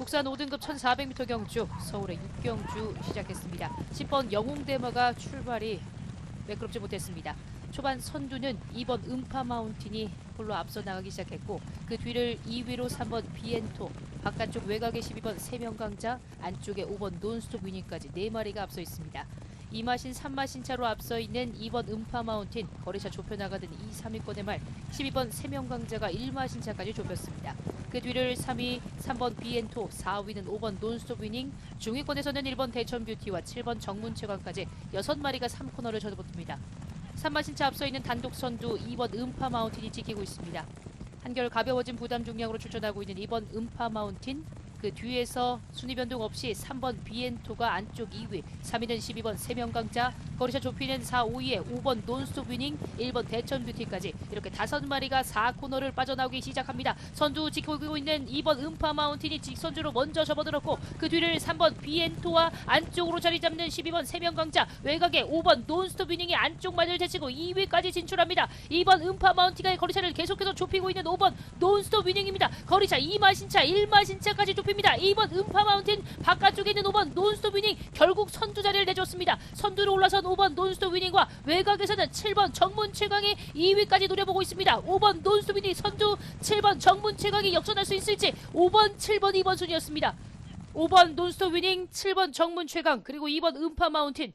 국산 5등급 1400m 경주 서울의 6경주 시작했습니다. 10번 영웅대마가 출발이 매끄럽지 못했습니다. 초반 선두는 2번 음파 마운틴이 홀로 앞서 나가기 시작했고 그 뒤를 2위로 3번 비엔토 바깥쪽 외곽에 12번 세명강자 안쪽에 5번 논스톱 위닝까지 4마리가 앞서 있습니다. 2마신 3마신 차로 앞서 있는 2번 음파 마운틴 거리차 좁혀나가던 2, 3위권의 말 12번 세명강자가 1마신 차까지 좁혔습니다. 그 뒤를 3위 3번 비엔토 4위는 5번 논스톱 위닝 중위권에서는 1번 대천 뷰티와 7번 정문 채광까지 6마리가 3코너를 접어듭니다. 3마신차 앞서 있는 단독 선두 2번 음파 마운틴이 지키고 있습니다. 한결 가벼워진 부담 중량으로 출전하고 있는 2번 음파 마운틴 그 뒤에서 순위 변동 없이 3번 비엔토가 안쪽 2위 3위는 12번 세명강자 거리차 좁히는 4, 5위에 5번 논스톱 위닝 1번 대천 뷰티까지 이렇게 다섯 마리가 4코너를 빠져나오기 시작합니다. 선두 지키고 있는 2번 음파 마운틴이 직선주로 먼저 접어들었고 그 뒤를 3번 비엔토와 안쪽으로 자리 잡는 12번 세명강자 외곽에 5번 논스톱 위닝이 안쪽만을 제치고 2위까지 진출합니다. 2번 음파 마운틴의 거리차를 계속해서 좁히고 있는 5번 논스톱 위닝입니다. 거리차 2마신차 1마신차까지 좁 힙니다. 2번 음파 마운틴 바깥쪽에 있는 5번 논스톱 위닝 결국 선두 자리를 내줬습니다. 선두로 올라선 5번 논스톱 위닝과 외곽에서는 7번 정문 최강이 2위까지 노려보고 있습니다. 5번 논스톱 위닝 선두 7번 정문 최강이 역전할 수 있을지 5번 7번 2번 순이었습니다. 5번 논스톱 위닝 7번 정문 최강 그리고 2번 음파 마운틴